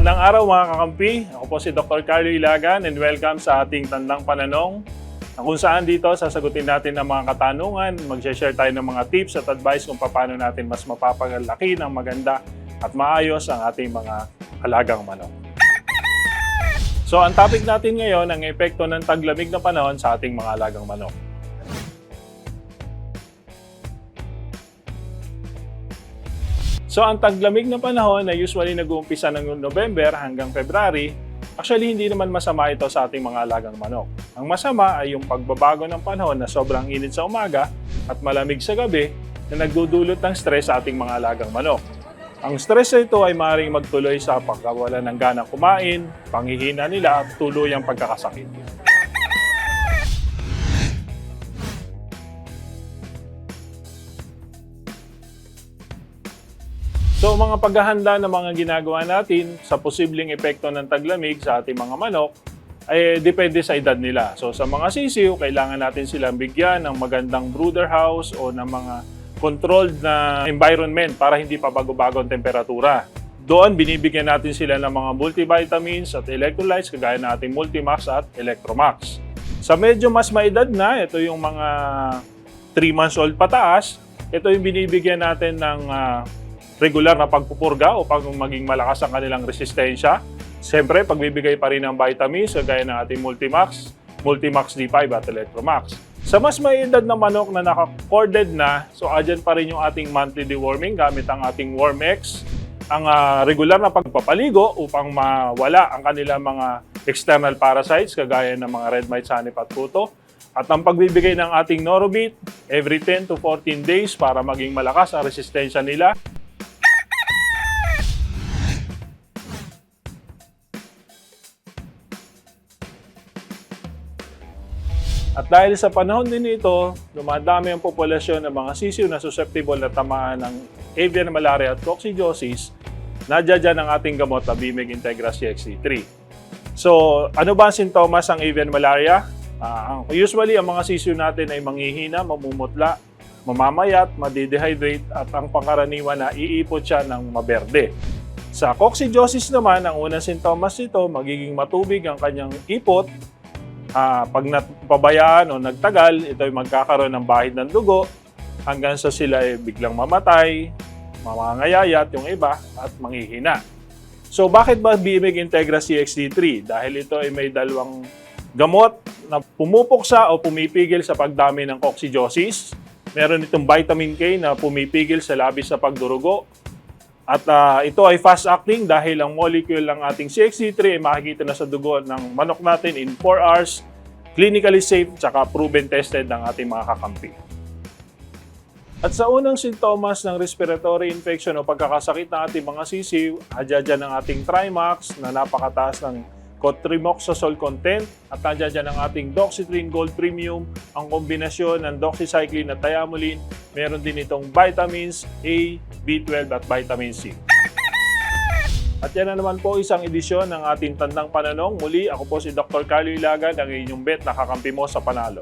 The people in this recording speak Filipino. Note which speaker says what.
Speaker 1: Magandang araw mga kakampi. Ako po si Dr. Carlo Ilagan and welcome sa ating Tandang Pananong na kung saan dito sasagutin natin ang mga katanungan, mag-share tayo ng mga tips at advice kung paano natin mas mapapagalaki ng maganda at maayos ang ating mga alagang manok. So ang topic natin ngayon ang epekto ng taglamig na panahon sa ating mga alagang manok. So ang taglamig na panahon na usually nag-uumpisa ng November hanggang February, actually hindi naman masama ito sa ating mga alagang manok. Ang masama ay yung pagbabago ng panahon na sobrang init sa umaga at malamig sa gabi na nagdudulot ng stress sa ating mga alagang manok. Ang stress na ito ay maaaring magtuloy sa pagkawalan ng ganang kumain, panghihina nila at tuluyang pagkakasakit. So mga paghahanda ng mga ginagawa natin sa posibleng epekto ng taglamig sa ating mga manok ay depende sa edad nila. So sa mga sisiw, kailangan natin silang bigyan ng magandang brooder house o ng mga controlled na environment para hindi pa bago-bago ang temperatura. Doon, binibigyan natin sila ng mga multivitamins at electrolytes kagaya ng ating Multimax at Electromax. Sa medyo mas maedad na, ito yung mga 3 months old pataas, ito yung binibigyan natin ng ah, regular na pagpupurga upang maging malakas ang kanilang resistensya. Siyempre, pagbibigay pa rin ng vitamins kagaya ng ating Multimax, Multimax D5 at Electromax. Sa mas may edad na manok na naka-corded na, so adyan pa rin yung ating monthly deworming gamit ang ating Wormex, ang ah, regular na pagpapaligo upang mawala ang kanilang mga external parasites kagaya ng mga red mite, sanip at puto. At ang pagbibigay ng ating Norobit every 10 to 14 days para maging malakas ang resistensya nila. At dahil sa panahon din ito, dumadami ang populasyon ng mga sisiw na susceptible na tamaan ng avian malaria at coccidiosis, nadya dyan ang ating gamot na Bimig Integra CXC3. So, ano ba ang sintomas ng avian malaria? Ang- usually, ang mga sisiw natin ay manghihina, mamumutla, mamamayat, madidehydrate, at ang pangkaraniwan na iipot siya ng maberde. Sa coccidiosis naman, ang unang sintomas nito, magiging matubig ang kanyang ipot, Ah, pag napabayaan o nagtagal, ito ay magkakaroon ng bahid ng dugo hanggang sa sila ay biglang mamatay, mamangayayat yung iba at manghihina. So bakit ba Bimig Integra CXD3? Dahil ito ay may dalawang gamot na pumupuksa o pumipigil sa pagdami ng coccidiosis. Meron itong vitamin K na pumipigil sa labis sa pagdurugo. At ah, ito ay fast-acting dahil ang molecule ng ating CXC3 ay makikita na sa dugo ng manok natin in 4 hours, clinically safe, tsaka proven tested ng ating mga kakampi. At sa unang sintomas ng respiratory infection o pagkakasakit ng ating mga sisiw, adya ng ating Trimax na napakataas ng cotrimoxazole content at adya ng ating Doxytrine Gold Premium, ang kombinasyon ng doxycycline at thiamulin, meron din itong vitamins A, B12 at vitamin C. At yan na naman po isang edisyon ng ating Tandang Pananong. Muli, ako po si Dr. Carlo Ilagan, ang inyong bet na kakampi mo sa panalo.